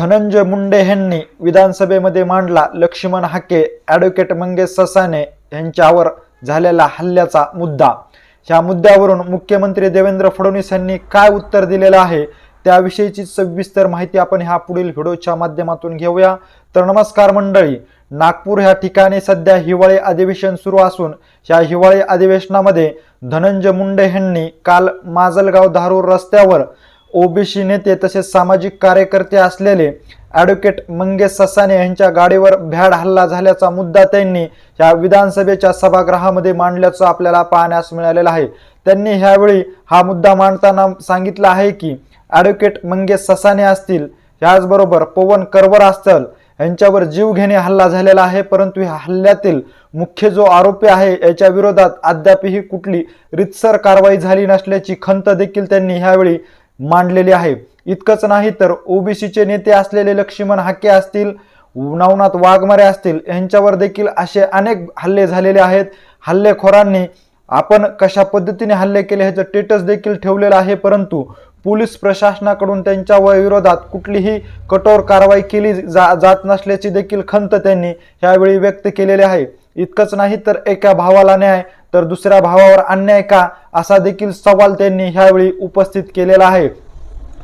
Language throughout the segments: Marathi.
धनंजय मुंडे यांनी विधानसभेमध्ये मांडला लक्ष्मण हाके ॲडव्होकेट मंगेश ससाने यांच्यावर झालेला हल्ल्याचा मुद्दा. ह्या मुद्द्यावरून मुख्यमंत्री देवेंद्र फडणवीस यांनी काय उत्तर दिलेलं आहे त्याविषयीची सविस्तर माहिती आपण ह्या पुढील व्हिडिओच्या माध्यमातून घेऊया. तर नमस्कार मंडळी नागपूर ह्या ठिकाणी सध्या हिवाळी अधिवेशन सुरू असून ह्या हिवाळी अधिवेशनामध्ये धनंजय मुंडे यांनी काल माजलगाव धारूर रस्त्यावर ओबीसी नेते तसेच सामाजिक कार्यकर्ते असलेले ॲडव्होकेट मंगेश ससाने यांच्या गाडीवर भ्याड हल्ला झाल्याचा मुद्दा त्यांनी या विधानसभेच्या सभागृहामध्ये मांडल्याचं आपल्याला पाहण्यास मिळालेलं आहे. त्यांनी ह्यावेळी हा मुद्दा मांडताना सांगितलं आहे की ॲडव्होकेट मंगेश ससाने असतील याचबरोबर पवन करवर असतील यांच्यावर जीव घेणे हल्ला झालेला आहे परंतु ह्या हल्ल्यातील मुख्य जो आरोपी आहे याच्या विरोधात अद्यापही कुठली रितसर कारवाई झाली नसल्याची खंत देखील त्यांनी ह्यावेळी मांडलेली आहे. इतकंच नाही तर ओबीसीचे नेते असलेले लक्ष्मण हाके असतील नवनाथ वाघमारे असतील यांच्यावर देखील असे अनेक हल्ले झालेले आहेत. हल्लेखोरांनी आपण कशा पद्धतीने हल्ले केले ह्याचं स्टेटस देखील ठेवलेलं आहे परंतु पोलीस प्रशासनाकडून त्यांच्या विरोधात कुठलीही कठोर कारवाई केली जा जात नसल्याची देखील खंत त्यांनी यावेळी व्यक्त केलेली आहे. इतकंच नाही तर एका भावाला न्याय तर दुसऱ्या भावावर अन्याय का? असा देखील सवाल त्यांनी ह्यावेळी उपस्थित केलेला आहे.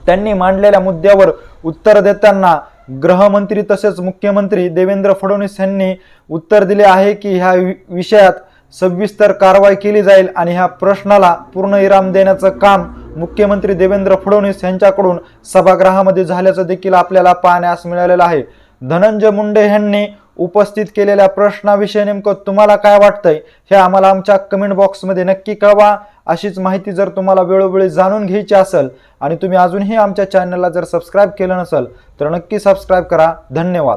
त्यांनी मांडलेल्या मुद्द्यावर उत्तर देताना गृहमंत्री तसेच मुख्यमंत्री देवेंद्र फडणवीस यांनी उत्तर दिले आहे की ह्या वि- विषयात सविस्तर कारवाई केली जाईल आणि ह्या प्रश्नाला पूर्ण इराम देण्याचं काम मुख्यमंत्री देवेंद्र फडणवीस यांच्याकडून सभागृहामध्ये झाल्याचं देखील आपल्याला पाहण्यास मिळालेलं आहे. धनंजय मुंडे यांनी उपस्थित केलेल्या प्रश्नाविषयी नेमकं तुम्हाला काय वाटतंय हे आम्हाला आमच्या कमेंट बॉक्समध्ये नक्की कळवा. अशीच माहिती जर तुम्हाला वेळोवेळी जाणून घ्यायची असेल आणि तुम्ही अजूनही आमच्या चॅनलला जर सबस्क्राईब केलं नसेल तर नक्की सबस्क्राईब करा. धन्यवाद.